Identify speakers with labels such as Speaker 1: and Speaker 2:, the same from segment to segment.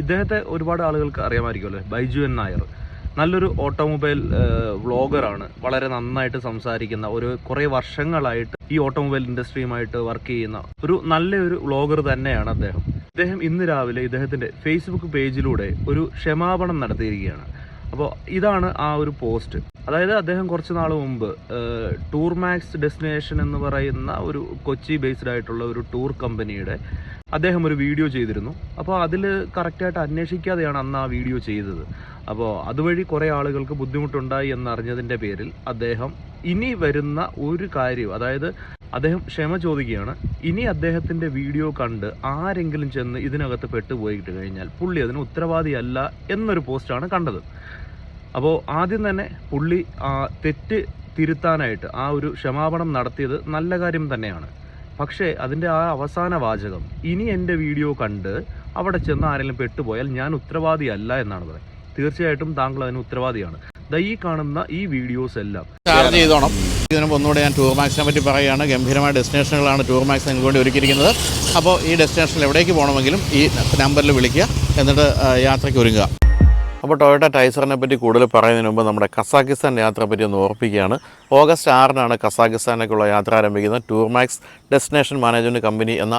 Speaker 1: ഇദ്ദേഹത്തെ ഒരുപാട് ആളുകൾക്ക് അറിയാമായിരിക്കുമല്ലോ ബൈജു എൻ നായർ. നല്ലൊരു ഓട്ടോമൊബൈൽ വ്ളോഗറാണ്. വളരെ നന്നായിട്ട് സംസാരിക്കുന്ന ഒരു കുറേ വർഷങ്ങളായിട്ട് ഈ ഓട്ടോമൊബൈൽ ഇൻഡസ്ട്രിയുമായിട്ട് വർക്ക് ചെയ്യുന്ന ഒരു നല്ലൊരു വ്ളോഗർ തന്നെയാണ് അദ്ദേഹം. അദ്ദേഹം ഇന്ന് രാവിലെ ഇദ്ദേഹത്തിന്റെ ഫേസ്ബുക്ക് പേജിലൂടെ ഒരു ക്ഷമാപണം നടത്തിയിരിക്കുകയാണ്. അപ്പോൾ ഇതാണ് ആ ഒരു പോസ്റ്റ്. അതായത് അദ്ദേഹം കുറച്ച് നാൾ മുമ്പ് ടൂർ മാക്സ് ഡെസ്റ്റിനേഷൻ എന്ന് പറയുന്ന ഒരു കൊച്ചി ബേസ്ഡ് ആയിട്ടുള്ള ഒരു ടൂർ കമ്പനിയുടെ അദ്ദേഹം ഒരു വീഡിയോ ചെയ്തിരുന്നു. അപ്പോൾ അതിൽ കറക്റ്റായിട്ട് അന്വേഷിക്കാതെയാണ് അന്ന് ആ വീഡിയോ ചെയ്തത്. അപ്പോൾ അതുവഴി കുറേ ആളുകൾക്ക് ബുദ്ധിമുട്ടുണ്ടായി എന്നറിഞ്ഞതിന്റെ പേരിൽ അദ്ദേഹം ഇനി വരുന്ന ഒരു കാര്യം അതായത് അദ്ദേഹം ക്ഷമ ചോദിക്കുകയാണ്. ഇനി അദ്ദേഹത്തിന്റെ വീഡിയോ കണ്ട് ആരെങ്കിലും ചെന്ന് ഇതിനകത്ത് പെട്ടുപോയിട്ട് കഴിഞ്ഞാൽ പുള്ളി അതിന് ഉത്തരവാദിയല്ല എന്നൊരു പോസ്റ്റാണ് കണ്ടത്. അപ്പോൾ ആദ്യം തന്നെ പുള്ളി തെറ്റ് തിരുത്താനായിട്ട് ആ ഒരു ക്ഷമാപണം നടത്തിയത് നല്ല കാര്യം തന്നെയാണ്. പക്ഷേ അതിന്റെ ആ അവസാന വാചകം ഇനി എന്റെ വീഡിയോ കണ്ട് അവിടെ ചെന്ന് ആരെങ്കിലും പെട്ടുപോയാൽ ഞാൻ ഉത്തരവാദിയല്ല എന്നാണ് പറയുന്നത്. തീർച്ചയായിട്ടും താങ്കൾ അതിന് ഉത്തരവാദിയാണ്. ദാ ഈ കാണുന്ന ഈ വീഡിയോസ് എല്ലാം.
Speaker 2: ചാർജ് ചെയ്തോണം. ഇതിനു മുമ്പ് ഒന്നുകൂടെ ഞാൻ ടൂർ മാക്സിനെ പറ്റി പറയുകയാണ്. ഗംഭീരമായ ഡെസ്റ്റിനേഷനുകളാണ് ടൂർ മാക്സ് നിങ്ങൾക്ക് വേണ്ടി ഒരുക്കിയിരിക്കുന്നത്. അപ്പോൾ ഈ ഡെസ്റ്റിനേഷനിൽ എവിടേക്ക് പോകണമെങ്കിലും ഈ നമ്പറിൽ വിളിക്കുക. എന്നിട്ട് യാത്രയ്ക്ക് ഒരുങ്ങുക. അപ്പോൾ ടൊയോട്ട ടൈസറിനെ പറ്റി കൂടുതൽ പറയുന്നതിന് മുമ്പ് നമ്മുടെ കസാക്കിസ്ഥാൻ യാത്ര പറ്റി ഒന്ന് ഓർപ്പിക്കുകയാണ്. ഓഗസ്റ്റ് ആറിനാണ് കസാക്കിസ്ഥാനിലേക്കുള്ള യാത്ര ആരംഭിക്കുന്നത്. Tour max destination management company എന്ന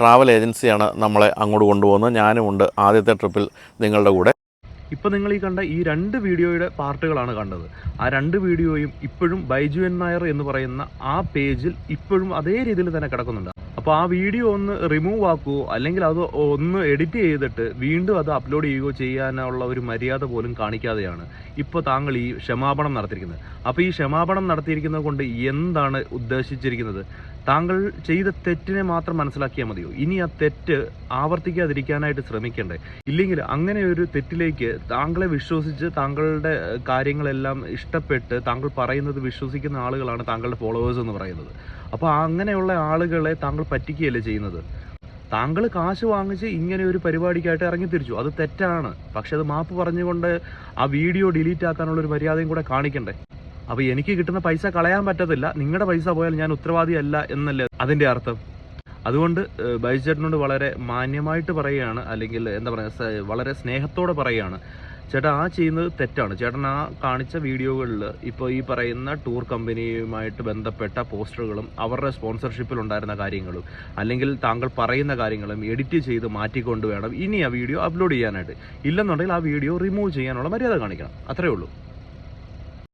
Speaker 2: ട്രാവൽ ഏജൻസിയാണ് നമ്മളെ അങ്ങോട്ട് കൊണ്ടുപോകുന്നത്. ഞാനും ഉണ്ട് ആദ്യത്തെ ട്രിപ്പിൽ നിങ്ങളുടെ കൂടെ.
Speaker 1: ഇപ്പൊ നിങ്ങൾ ഈ കണ്ട ഈ രണ്ട് വീഡിയോയുടെ പാർട്ടുകളാണ് കണ്ടത്. ആ രണ്ട് വീഡിയോയും ഇപ്പോഴും ബൈജു എൻ നായർ എന്ന് പറയുന്ന ആ പേജിൽ ഇപ്പോഴും അതേ രീതിയിൽ തന്നെ കിടക്കുന്നുണ്ട്. അപ്പോൾ ആ വീഡിയോ ഒന്ന് റിമൂവ് ആക്കുകയോ അല്ലെങ്കിൽ അത് ഒന്ന് എഡിറ്റ് ചെയ്തിട്ട് വീണ്ടും അത് അപ്ലോഡ് ചെയ്യുകയോ ചെയ്യാനുള്ള ഒരു മര്യാദ പോലും കാണിക്കാതെയാണ് ഇപ്പോൾ താങ്കൾ ഈ ക്ഷമാപണം നടത്തിയിരിക്കുന്നത്. അപ്പോൾ ഈ ക്ഷമാപണം നടത്തിയിരിക്കുന്നത് കൊണ്ട് എന്താണ് ഉദ്ദേശിച്ചിരിക്കുന്നത്? താങ്കൾ ചെയ്ത തെറ്റിനെ മാത്രം മനസ്സിലാക്കിയാൽ മതിയോ? ഇനി ആ തെറ്റ് ആവർത്തിക്കാതിരിക്കാനായിട്ട് ശ്രമിക്കണ്ടേ? ഇല്ലെങ്കിൽ അങ്ങനെ ഒരു തെറ്റിലേക്ക് താങ്കളെ വിശ്വസിച്ച് താങ്കളുടെ കാര്യങ്ങളെല്ലാം ഇഷ്ടപ്പെട്ട് താങ്കൾ പറയുന്നത് വിശ്വസിക്കുന്ന ആളുകളാണ് താങ്കളുടെ ഫോളോവേഴ്സ് എന്ന് പറയുന്നത്. അപ്പോൾ അങ്ങനെയുള്ള ആളുകളെ താങ്കൾ പറ്റിക്കുകയല്ലേ ചെയ്യുന്നത്? താങ്കൾ കാശ് വാങ്ങിച്ച് ഇങ്ങനെ ഒരു പരിപാടിക്കായിട്ട് ഇറങ്ങി തിരിച്ചു. അത് തെറ്റാണ്. പക്ഷെ അത് മാപ്പ് പറഞ്ഞുകൊണ്ട് ആ വീഡിയോ ഡിലീറ്റ് ആക്കാനുള്ള ഒരു മര്യാദയും കൂടെ കാണിക്കണ്ടേ? അപ്പൊ എനിക്ക് കിട്ടുന്ന പൈസ കളയാൻ പറ്റത്തില്ല. നിങ്ങളുടെ പൈസ പോയാൽ ഞാൻ ഉത്തരവാദിയല്ല എന്നല്ലേ അതിന്റെ അർത്ഥം? അതുകൊണ്ട് ഏഹ്, ചേട്ടനോട് വളരെ മാന്യമായിട്ട് പറയുകയാണ് അല്ലെങ്കിൽ എന്താ പറയുക വളരെ സ്നേഹത്തോടെ പറയുകയാണ്. ചേട്ടാ ആ ചെയ്യുന്നത് തെറ്റാണ്. ചേട്ടൻ ആ കാണിച്ച വീഡിയോകളിൽ ഇപ്പോൾ ഈ പറയുന്ന ടൂർ കമ്പനിയുമായിട്ട് ബന്ധപ്പെട്ട പോസ്റ്ററുകളും അവരുടെ സ്പോൺസർഷിപ്പിൽ ഉണ്ടായിരുന്ന കാര്യങ്ങളും അല്ലെങ്കിൽ താങ്കൾ പറയുന്ന കാര്യങ്ങളും എഡിറ്റ് ചെയ്ത് മാറ്റിക്കൊണ്ട് വേണം ഇനി ആ വീഡിയോ അപ്ലോഡ് ചെയ്യാനായിട്ട്. ഇല്ലെന്നുണ്ടെങ്കിൽ ആ വീഡിയോ റിമൂവ് ചെയ്യാനുള്ള മര്യാദ കാണിക്കണം. അത്രയേ ഉള്ളൂ.